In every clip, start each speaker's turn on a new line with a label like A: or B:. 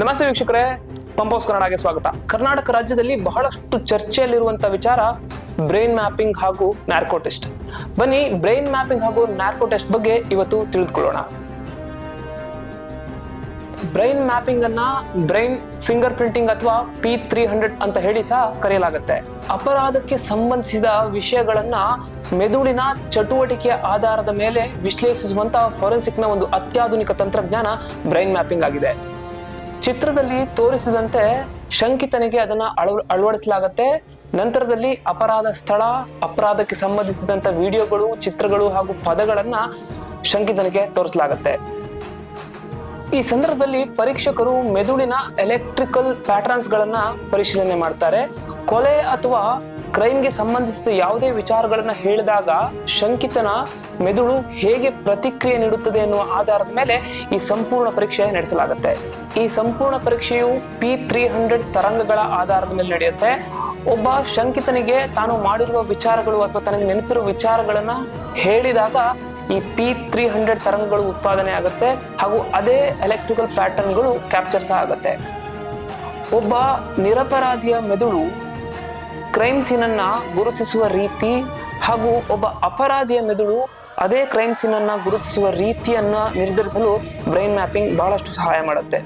A: ನಮಸ್ತೆ ವೀಕ್ಷಕರೇ ಪಂಪೋಸ್ ಕನ್ನಡಗೆ ಸ್ವಾಗತ. ಕರ್ನಾಟಕ ರಾಜ್ಯದಲ್ಲಿ ಬಹಳಷ್ಟು ಚರ್ಚೆಯಲ್ಲಿರುವಂತಹ ವಿಚಾರ ಬ್ರೈನ್ ಮ್ಯಾಪಿಂಗ್ ಹಾಗೂ ನಾರ್ಕೋಟೆಸ್ಟ್ ಬನ್ನಿ, ಬ್ರೈನ್ ಮ್ಯಾಪಿಂಗ್ ಹಾಗೂ ನಾರ್ಕೋಟೆಸ್ಟ್ ಬಗ್ಗೆ ಇವತ್ತು ತಿಳಿದುಕೊಳ್ಳೋಣ. ಬ್ರೈನ್ ಮ್ಯಾಪಿಂಗ್ ಅನ್ನ ಬ್ರೈನ್ ಫಿಂಗರ್ ಪ್ರಿಂಟಿಂಗ್ ಅಥವಾ ಪಿ ತ್ರೀ ಹಂಡ್ರೆಡ್ ಅಂತ ಹೇಳಿ ಸಹ ಕರೆಯಲಾಗುತ್ತೆ. ಅಪರಾಧಕ್ಕೆ ಸಂಬಂಧಿಸಿದ ವಿಷಯಗಳನ್ನ ಮೆದುಳಿನ ಚಟುವಟಿಕೆಯ ಆಧಾರದ ಮೇಲೆ ವಿಶ್ಲೇಷಿಸುವಂತ ಫೋರೆನ್ಸಿಕ್ನ ಒಂದು ಅತ್ಯಾಧುನಿಕ ತಂತ್ರಜ್ಞಾನ ಬ್ರೈನ್ ಮ್ಯಾಪಿಂಗ್ ಆಗಿದೆ. ಚಿತ್ರದಲ್ಲಿ ತೋರಿಸಿದಂತೆ ಶಂಕಿತನಿಗೆ ಅದನ್ನ ಅಳವ ಅಳವಡಿಸಲಾಗತ್ತೆ. ನಂತರದಲ್ಲಿ ಅಪರಾಧ ಸ್ಥಳ, ಅಪರಾಧಕ್ಕೆ ಸಂಬಂಧಿಸಿದಂತ ವಿಡಿಯೋಗಳು, ಚಿತ್ರಗಳು ಹಾಗೂ ಪದಗಳನ್ನ ಶಂಕಿತನಿಗೆ ತೋರಿಸಲಾಗತ್ತೆ. ಈ ಸಂದರ್ಭದಲ್ಲಿ ಪರೀಕ್ಷಕರು ಮೆದುಳಿನ ಎಲೆಕ್ಟ್ರಿಕಲ್ ಪ್ಯಾಟರ್ನ್ಸ್ ಗಳನ್ನ ಪರಿಶೀಲನೆ ಮಾಡ್ತಾರೆ. ಕೊಲೆ ಅಥವಾ ಕ್ರೈಮ್ಗೆ ಸಂಬಂಧಿಸಿದ ಯಾವುದೇ ವಿಚಾರಗಳನ್ನ ಹೇಳಿದಾಗ ಶಂಕಿತನ ಮೆದುಳು ಹೇಗೆ ಪ್ರತಿಕ್ರಿಯೆ ನೀಡುತ್ತದೆ ಎನ್ನುವ ಆಧಾರದ ಮೇಲೆ ಈ ಸಂಪೂರ್ಣ ಪರೀಕ್ಷೆ ನಡೆಸಲಾಗುತ್ತೆ. ಈ ಸಂಪೂರ್ಣ ಪರೀಕ್ಷೆಯು ಪಿ ತ್ರೀ ಹಂಡ್ರೆಡ್ ತರಂಗಗಳ ಆಧಾರದ ಮೇಲೆ ನಡೆಯುತ್ತೆ. ಒಬ್ಬ ಶಂಕಿತನಿಗೆ ತಾನು ಮಾಡಿರುವ ವಿಚಾರಗಳು ಅಥವಾ ತನಗೆ ನೆನಪಿರುವ ವಿಚಾರಗಳನ್ನ ಹೇಳಿದಾಗ ಈ ಪಿ ತ್ರೀ ಹಂಡ್ರೆಡ್ ತರಂಗಗಳು ಉತ್ಪಾದನೆ ಆಗುತ್ತೆ ಹಾಗೂ ಅದೇ ಎಲೆಕ್ಟ್ರಿಕಲ್ ಪ್ಯಾಟರ್ನ್ಗಳು ಕ್ಯಾಪ್ಚರ್ ಸಹ ಆಗುತ್ತೆ. ಒಬ್ಬ ನಿರಪರಾಧಿಯ ಮೆದುಳು ಕ್ರೈಮ್ ಸೀನನ್ನು ಗುರುತಿಸುವ ರೀತಿ ಹಾಗೂ ಒಬ್ಬ ಅಪರಾಧಿಯ ಮೆದುಳು ಅದೇ ಕ್ರೈಮ್ ಸೀನನ್ನು ಗುರುತಿಸುವ ರೀತಿಯನ್ನ ನಿರ್ಧರಿಸಲು ಬ್ರೈನ್ ಮ್ಯಾಪಿಂಗ್ ಬಹಳಷ್ಟು ಸಹಾಯ ಮಾಡುತ್ತೆ.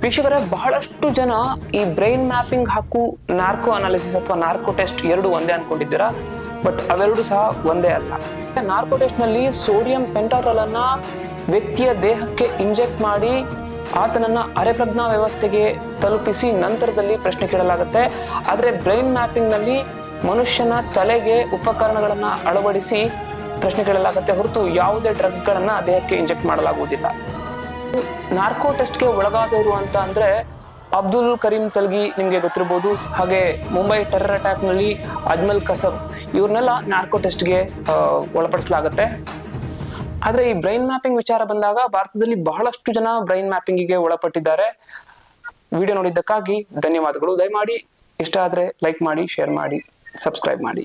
A: ವೀಕ್ಷಕರ, ಬಹಳಷ್ಟು ಜನ ಈ ಬ್ರೈನ್ ಮ್ಯಾಪಿಂಗ್ ಹಾಗೂ ನಾರ್ಕೋ ಅನಾಲಿಸಿಸ್ ಅಥವಾ ನಾರ್ಕೋ ಟೆಸ್ಟ್ ಎರಡು ಒಂದೇ ಅನ್ಕೊಂಡಿದ್ದೀರಾ? ಬಟ್ ಅವೆರಡು ಸಹ ಒಂದೇ ಅಲ್ಲ. ನಾರ್ಕೋ ಟೆಸ್ಟ್ನಲ್ಲಿ ಸೋಡಿಯಂ ಪೆಂಟಾಟ್ರಲ್ ಅನ್ನ ವ್ಯಕ್ತಿಯ ದೇಹಕ್ಕೆ ಇಂಜೆಕ್ಟ್ ಮಾಡಿ ಆತನನ್ನ ಅರೆಪ್ರಜ್ಞಾ ವ್ಯವಸ್ಥೆಗೆ ತಲುಪಿಸಿ ನಂತರದಲ್ಲಿ ಪ್ರಶ್ನೆ ಕೇಳಲಾಗುತ್ತೆ. ಆದರೆ ಬ್ರೈನ್ ಮ್ಯಾಪಿಂಗ್ನಲ್ಲಿ ಮನುಷ್ಯನ ತಲೆಗೆ ಉಪಕರಣಗಳನ್ನ ಅಳವಡಿಸಿ ಪ್ರಶ್ನೆ ಕೇಳಲಾಗುತ್ತೆ ಹೊರತು ಯಾವುದೇ ಡ್ರಗ್ಗಳನ್ನು ದೇಹಕ್ಕೆ ಇಂಜೆಕ್ಟ್ ಮಾಡಲಾಗುವುದಿಲ್ಲ. ನಾರ್ಕೋ ಟೆಸ್ಟ್ಗೆ ಒಳಗಾದವರು ಅಂತ ಅಂದರೆ ಅಬ್ದುಲ್ ಕರೀಂ ತಲ್ಗಿ ನಿಮಗೆ ಗೊತ್ತಿರ್ಬೋದು, ಹಾಗೆ ಮುಂಬೈ ಟೆರರ್ ಅಟ್ಯಾಕ್ನಲ್ಲಿ ಅಜ್ಮಲ್ ಕಸಬ್, ಇವ್ರನ್ನೆಲ್ಲ ನಾರ್ಕೋ ಟೆಸ್ಟ್ಗೆ ಒಳಪಡಿಸಲಾಗುತ್ತೆ. ಆದ್ರೆ ಈ ಬ್ರೈನ್ ಮ್ಯಾಪಿಂಗ್ ವಿಚಾರ ಬಂದಾಗ ಭಾರತದಲ್ಲಿ ಬಹಳಷ್ಟು ಜನ ಬ್ರೈನ್ ಮ್ಯಾಪಿಂಗಿಗೆ ಒಳಪಟ್ಟಿದ್ದಾರೆ. ವಿಡಿಯೋ ನೋಡಿದ್ದಕ್ಕಾಗಿ ಧನ್ಯವಾದಗಳು. ದಯಮಾಡಿ ಇಷ್ಟ ಆದ್ರೆ ಲೈಕ್ ಮಾಡಿ ಶೇರ್ ಮಾಡಿ ಸಬ್ಸ್ಕ್ರೈಬ್ ಮಾಡಿ.